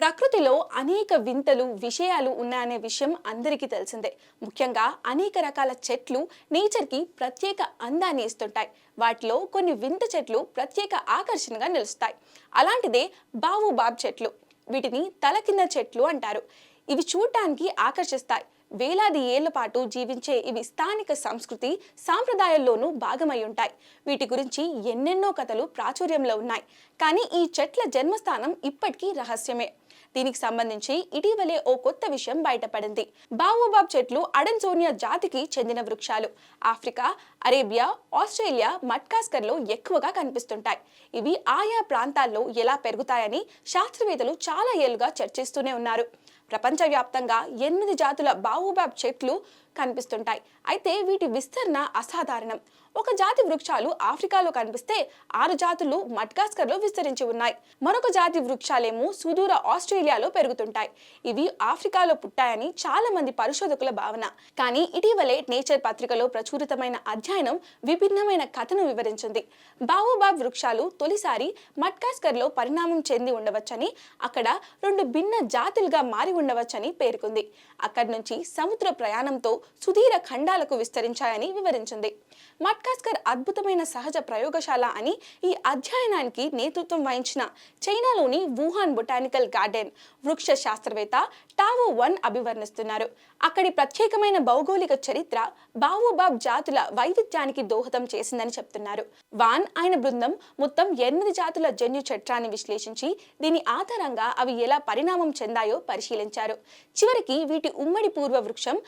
ప్రకృతిలో అనేక వింతలు విషయాలు ఉన్నాయనే విషయం అందరికీ తెలిసిందే. ముఖ్యంగా అనేక రకాల చెట్లు నేచర్కి ప్రత్యేక అందాన్ని ఇస్తుంటాయి. వాటిలో కొన్ని వింత చెట్లు ప్రత్యేక ఆకర్షణగా నిలుస్తాయి. అలాంటిదే బావుబాబ్ చెట్లు. వీటిని తలకింద చెట్లు అంటారు. ఇవి చూడటానికి ఆకర్షిస్తాయి. వేలాది ఏళ్ళ పాటు జీవించే ఇవి స్థానిక సంస్కృతి సాంప్రదాయాల్లోనూ భాగమై ఉంటాయి. వీటి గురించి ఎన్నెన్నో కథలు ప్రాచుర్యంలో ఉన్నాయి. కానీ ఈ చెట్ల జన్మస్థానం ఇప్పటికీ రహస్యమే. దీనికి సంబంధించి ఇటీవలే ఓ కొత్త విషయం బయటపడింది. బావోబాబ్ చెట్లు అడెన్సోనియా జాతికి చెందిన వృక్షాలు. ఆఫ్రికా అరేబియా ఆస్ట్రేలియా మడ్కాస్కర్లో ఎక్కువగా కనిపిస్తుంటాయి. ఇవి ఆయా ప్రాంతాల్లో ఎలా పెరుగుతాయని శాస్త్రవేత్తలు చాలా ఏళ్ళుగా చర్చిస్తూనే ఉన్నారు. ప్రపంచవ్యాప్తంగా ఎనిమిది జాతుల బావుబాబ్ చెట్లు కనిపిస్తుంటాయి. అయితే వీటి విస్తరణ అసాధారణం. ఒక జాతి వృక్షాలు ఆఫ్రికాలో కనిపిస్తే ఆరు జాతులు మడ్గాస్కర్లో విస్తరించి ఉన్నాయి. మరొక జాతి వృక్షాలేమో సుదూర ఆస్ట్రేలియాలో పెరుగుతుంటాయి. ఇవి ఆఫ్రికాలో పుట్టాయని చాలా మంది పరిశోధకుల భావన. కానీ ఇటీవలే నేచర్ పత్రికలో ప్రచురితమైన అధ్యయనం విభిన్నమైన కథను వివరించింది. బావోబాబ్ వృక్షాలు తొలిసారి మడ్గాస్కర్లో పరిణామం చెంది ఉండవచ్చని అక్కడ రెండు భిన్న జాతులుగా మారి ఉండవచ్చని పేర్కొంది. అక్కడి నుంచి సముద్ర ప్రయాణంతో సుదీర ఖండాలకు విస్తరించాయని వివరించింది. మడ్కాస్కర్ అద్భుతమైన సహజ ప్రయోగశాల అని ఈ అధ్యయనానికి నేతృత్వం వహించిన చైనాలోని వుహాన్ బొటానికల్ గార్డెన్ వృక్ష శాస్త్రవేత్త టావో వన్ అభివర్ణిస్తున్నారు. అక్కడి ప్రత్యేకమైన భౌగోళిక చరిత్ర బావోబాబ్ జాతుల వైవిధ్యానికి దోహదం చేసిందని చెప్తున్నారు. వాన్ ఆయన బృందం మొత్తం ఎనిమిది జాతుల జన్యు చట్రాన్ని విశ్లేషించి దీని ఆధారంగా అవి ఎలా పరిణామం చెందాయో పరిశీలించారు. చివరికి వీటి ఉమ్మడి పూర్వ వృక్షం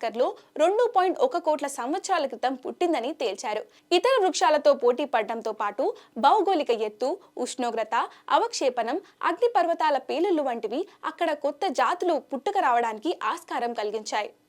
భాస్కర్లు రెండు పాయింట్ ఒక కోట్ల సంవత్సరాల క్రితం పుట్టిందని తేల్చారు. ఇతర వృక్షాలతో పోటీ పడడంతో పాటు భౌగోళిక ఎత్తు ఉష్ణోగ్రత అవక్షేపణం అగ్నిపర్వతాల పేలుళ్ళు వంటివి అక్కడ కొత్త జాతులు పుట్టుక రావడానికి ఆస్కారం కలిగించాయి.